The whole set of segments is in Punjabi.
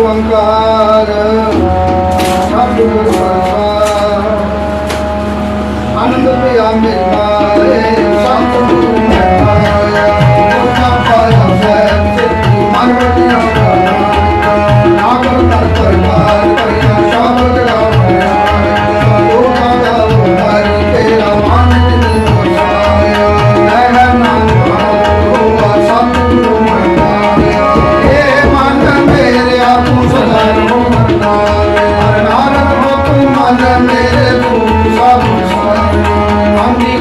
ਓੰਕਾਰ ਸਤਿਗੁਰ ਸਵਾਮੀ ਆਨੰਦ ਪਿਆ ਮੇਰਾ।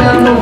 ಕಾಣಲು